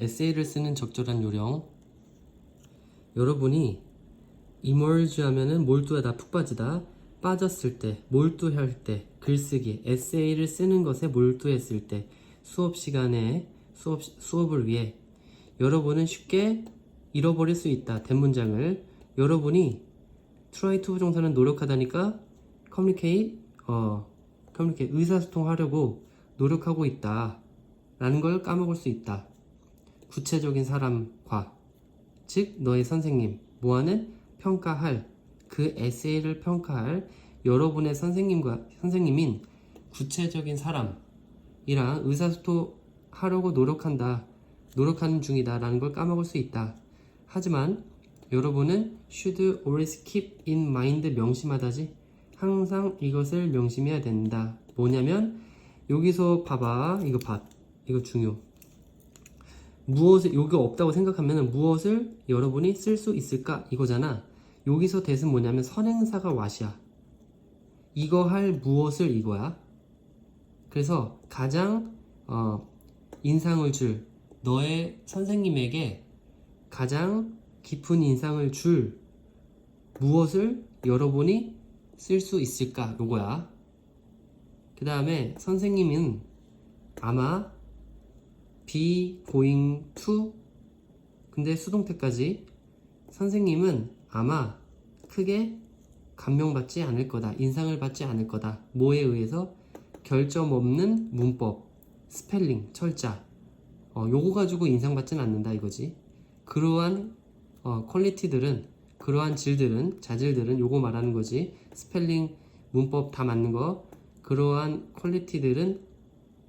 에세이를 쓰는 적절한 요령. 여러분이 emerge 하면은 몰두하다, 푹 빠지다, 빠졌을 때, 몰두할 때, 글쓰기, 에세이를 쓰는 것에 몰두했을 때, 수업 시간에 수업, 수업을 위해 여러분은 쉽게 잃어버릴 수 있다. 대문장을 여러분이 try to 부정사는 노력하다니까 communicate, 어, communicate 의사소통하려고 노력하고 있다. 라는 걸 까먹을 수 있다. 구체적인 사람과 즉 너의 선생님 뭐하는 평가할 그 에세이를 평가할 여러분의 선생님과 선생님인 구체적인 사람이랑 의사소통하려고 노력한다 노력하는 중이다 라는 걸 까먹을 수 있다. 하지만 여러분은 should always keep in mind 명심하다지 항상 이것을 명심해야 된다. 뭐냐면 여기서 봐봐. 이거 봐. 이거 중요 무엇을 여기 없다고 생각하면 무엇을 여러분이 쓸 수 있을까 이거잖아. 여기서 대은 뭐냐면 선행사가 왓이야. 이거 할 무엇을 이거야. 그래서 가장 어, 인상을 줄 너의 선생님에게 가장 깊은 인상을 줄 무엇을 여러분이 쓸 수 있을까 요거야. 그 다음에 선생님은 아마 be going to 근데 수동태까지 선생님은 아마 크게 감명받지 않을 거다. 인상을 받지 않을 거다. 뭐에 의해서 결점 없는 문법, 스펠링, 철자. 어, 요거 가지고 인상받지는 않는다 이거지. 그러한 어, 퀄리티들은 그러한 질들은 자질들은 요거 말하는 거지. 스펠링, 문법 다 맞는 거. 그러한 퀄리티들은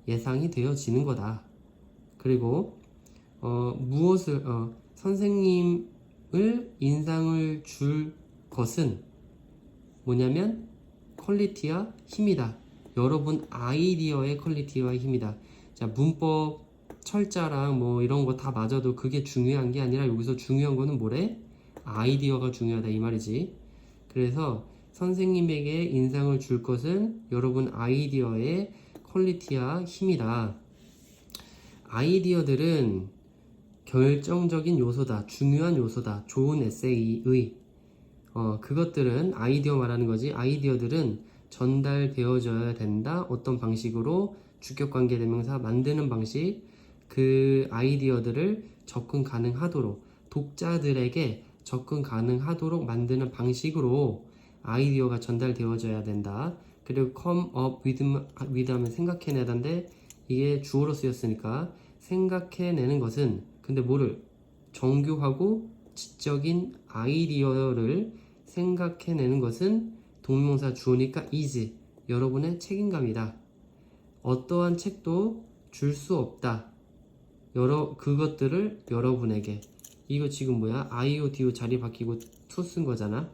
예상이 되어지는 거다. 그리고 어, 무엇을 어, 선생님을 인상을 줄 것은 뭐냐면 퀄리티와 힘이다. 여러분 아이디어의 퀄리티와 힘이다. 자 문법 철자랑 뭐 이런 거 다 맞아도 그게 중요한 게 아니라 여기서 중요한 거는 뭐래? 아이디어가 중요하다 이 말이지. 그래서 선생님에게 인상을 줄 것은 여러분 아이디어의 퀄리티와 힘이다. 아이디어들은 결정적인 요소다, 중요한 요소다, 좋은 에세이의 어, 그것들은 아이디어 말하는 거지. 아이디어들은 전달되어져야 된다. 어떤 방식으로 주격관계 대명사 만드는 방식, 그 아이디어들을 접근 가능하도록 독자들에게 접근 가능하도록 만드는 방식으로 아이디어가 전달되어져야 된다. 그리고 come up with, with 하면 생각해내다인데 이게 주어로 쓰였으니까 생각해내는 것은 근데 뭐를 정교하고 지적인 아이디어를 생각해내는 것은 동명사 주어니까 is 여러분의 책임감이다. 어떠한 책도 줄 수 없다. 여러 그것들을 여러분에게 이거 지금 뭐야 IODO 자리 바뀌고 to 쓴 거잖아.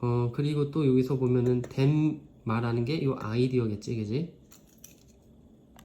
어 그리고 또 여기서 보면은 them 말하는 게 이 아이디어겠지, 그지?